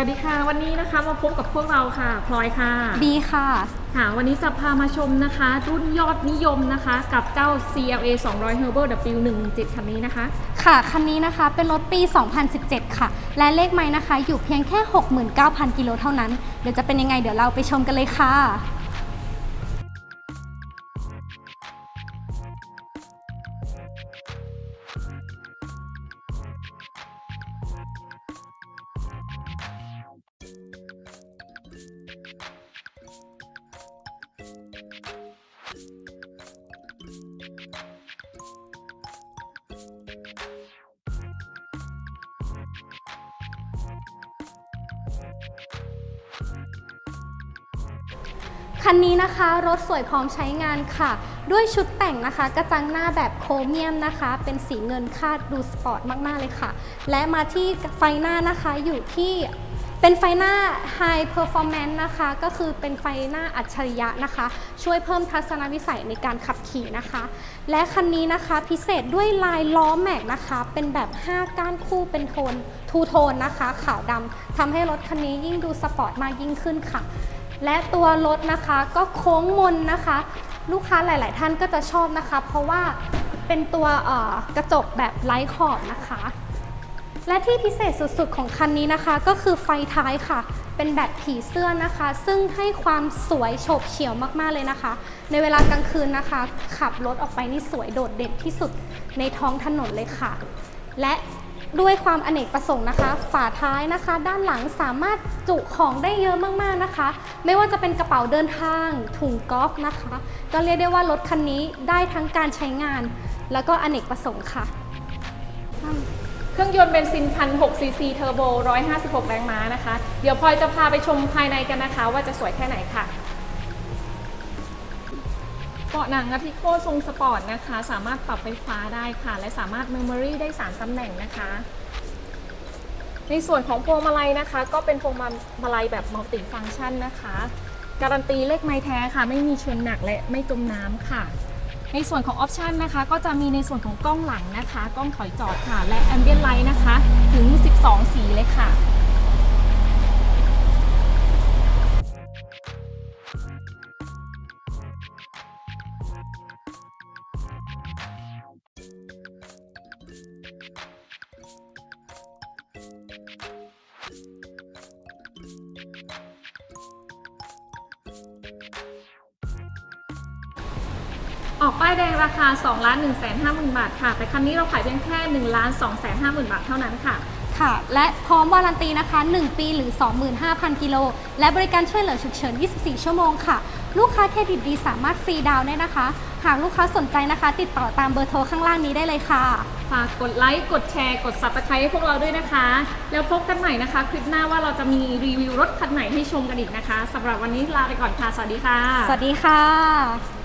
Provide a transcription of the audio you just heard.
วัสดีค่ะ วันนี้นะคะมาพบกับพวกเราค่ะพลอยค่ะดีค่ะ ค่ะ วันนี้จะพามาชมนะคะ รุ่นยอดนิยมนะคะ กับเจ้า CLA 200 Turbo W117 คันนี้นะคะ ค่ะคันนี้นะคะเป็นรถปี 2017 ค่ะ และเลขไม้นะคะ อยู่เพียงแค่ 69,000 กิโลเท่านั้น เดี๋ยวจะเป็นยังไงเดี๋ยวเราไปชมกันเลยค่ะ คันนี้นะคะรถสวยพร้อมใช้งานค่ะ ด้วยชุดแต่งนะคะ กระจังหน้าแบบโครเมียมนะคะ เป็นสีเงินคาดดูสปอร์ตมากๆเลยค่ะ และมาที่ไฟหน้านะคะอยู่ที่เป็นไฟหน้า High Performance นะคะ ก็คือเป็นไฟหน้าอัจฉริยะนะคะ ช่วยเพิ่มทัศนวิสัยในการขับขี่นะคะ และคันนี้นะคะพิเศษด้วยลายล้อแม็กนะคะ เป็นแบบ 5 ก้านคู่เป็นโทนทูโทนนะคะ ขาวดำทำให้รถคันนี้ยิ่งดูสปอร์ตมากยิ่งขึ้นค่ะ และตัวรถนะคะก็โค้งมนนะคะ ลูกค้าหลาย ๆ ท่านก็จะชอบนะคะ เพราะว่าเป็นตัวกระจกแบบไร้ขอบนะคะ และที่พิเศษสุด ๆ ของคันนี้นะคะ ก็คือไฟท้ายค่ะ เป็นแบบผีเสื้อนะคะ ซึ่งให้ความสวยโฉบเฉี่ยวมาก ๆ เลยนะคะ ในเวลากลางคืนนะคะ ขับรถออกไปนี่สวยโดดเด่นที่สุดในท้องถนนเลยค่ะ และ ด้วยความอเนกประสงค์นะคะ ฝาท้ายนะคะ ด้านหลังสามารถจุของได้เยอะมากๆนะคะ ไม่ว่าจะเป็นกระเป๋าเดินทาง ถุงกอล์ฟนะคะ ก็เรียกได้ว่ารถคันนี้ได้ทั้งการใช้งาน แล้วก็อเนกประสงค์ค่ะ เครื่องยนต์เบนซิน1,600ซีซีเทอร์โบ 156 แรงม้านะคะ เดี๋ยวพลอยจะพาไปชมภายในกันนะคะ ว่าจะสวยแค่ไหนค่ะ เบาะหนังอาทิโคทรงสปอร์ตนะคะ สามารถปรับไฟฟ้าได้ค่ะ และสามารถเมมโมรี่ได้ 3ตำแหน่งนะคะ ในส่วนของพวงมาลัยนะคะ ก็เป็นพวงมาลัยแบบมัลติฟังก์ชันนะคะ การันตีเลขไม้แท้ค่ะ ไม่มีชนหนักและไม่จมน้ำค่ะ ในส่วนของออปชันนะคะ ก็จะมีในส่วนของกล้องหลังนะคะ กล้องถอยจอดค่ะ และแอมเบียนไลท์นะคะ ถึง 12 สีเลยค่ะ ออกป้ายแดงราคา2ล้าน1 5 0 0 0 0 บาทค่ะ แต่คันนี้เราขายเพียงแค่1ล้าน2 5 0 0 0 0 บาทเท่านั้นค่ะ ค่ะ และพร้อมวารันตีนะคะ 1 ปีหรือ 25,000 กิโล และบริการช่วยเหลือฉุกเฉิน 24 ชั่วโมงค่ะ ลูกค้าเครดิตดีสามารถฟรีดาวน์ได้นะคะ หากลูกค้าสนใจนะคะ ติดต่อตามเบอร์โทรข้างล่างนี้ได้เลยค่ะ ฝากกดไลค์ กดแชร์ กด subscribe ให้พวกเราด้วยนะคะ แล้วพบกันใหม่นะคะ คลิปหน้าว่าเราจะมีรีวิวรถคันไหนให้ชมกันอีกนะคะสำหรับวันนี้ลาไปก่อนค่ะ สวัสดีค่ะ สวัสดีค่ะ